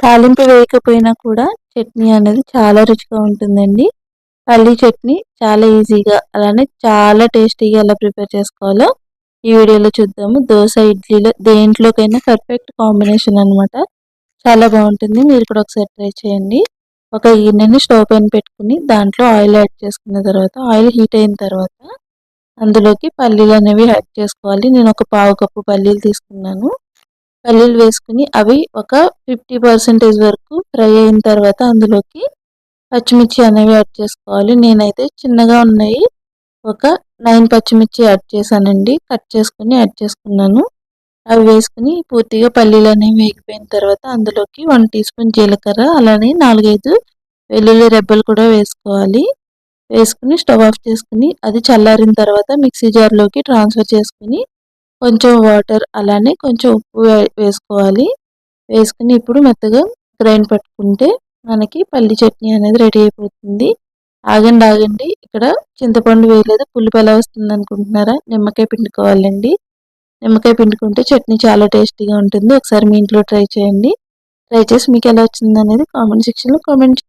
తాలింపు వేయకపోయినా కూడా చట్నీ అనేది చాలా రుచిగా ఉంటుందండి. పల్లీ చట్నీ చాలా ఈజీగా అలానే చాలా టేస్టీగా ఎలా ప్రిపేర్ చేసుకోవాలో ఈ వీడియోలో చూద్దాము. దోశ ఇడ్లీలో దేంట్లోకైనా పర్ఫెక్ట్ కాంబినేషన్ అనమాట చాలా బాగుంటుంది. మీరు కూడా ఒకసారి ట్రై చేయండి. ఒక గిన్నెని స్టవ్ పైన పెట్టుకుని దాంట్లో ఆయిల్ యాడ్ చేసుకున్న తర్వాత ఆయిల్ హీట్ అయిన తర్వాత అందులోకి పల్లీలు అనేవి యాడ్ చేసుకోవాలి. నేను ఒక పావు కప్పు పల్లీలు తీసుకున్నాను. పల్లీలు వేసుకుని అవి ఒక ఫిఫ్టీ పర్సెంటేజ్ వరకు ఫ్రై అయిన తర్వాత అందులోకి పచ్చిమిర్చి అనేవి యాడ్ చేసుకోవాలి. నేనైతే చిన్నగా ఉన్నాయి. ఒక నైన్ పచ్చిమిర్చి యాడ్ చేశానండి. కట్ చేసుకుని యాడ్ చేసుకున్నాను. అవి వేసుకుని పూర్తిగా పల్లీలు అనేవి వేగిపోయిన తర్వాత అందులోకి వన్ టీ స్పూన్ జీలకర్ర అలానే నాలుగైదు వెల్లుల్లి రెబ్బలు కూడా వేసుకోవాలి. వేసుకుని స్టవ్ ఆఫ్ చేసుకుని అది చల్లారిన తర్వాత మిక్సీ జార్లోకి ట్రాన్స్ఫర్ చేసుకుని కొంచెం వాటర్ అలానే కొంచెం ఉప్పు వేసుకోవాలి. వేసుకుని ఇప్పుడు మెత్తగా గ్రైండ్ పట్టుకుంటే మనకి పల్లి చట్నీ అనేది రెడీ అయిపోతుంది. ఆగండి ఆగండి. ఇక్కడ చింతపండు వేయలేదు. పులుపు ఎలా వస్తుంది అనుకుంటున్నారా? నిమ్మకాయ పిండుకోవాలండి. నిమ్మకాయ పిండుకుంటే చట్నీ చాలా టేస్టీగా ఉంటుంది. ఒకసారి మీ ఇంట్లో ట్రై చేయండి. ట్రై చేసి మీకు ఎలా వచ్చింది అనేది కామెంట్ సెక్షన్లో కామెంట్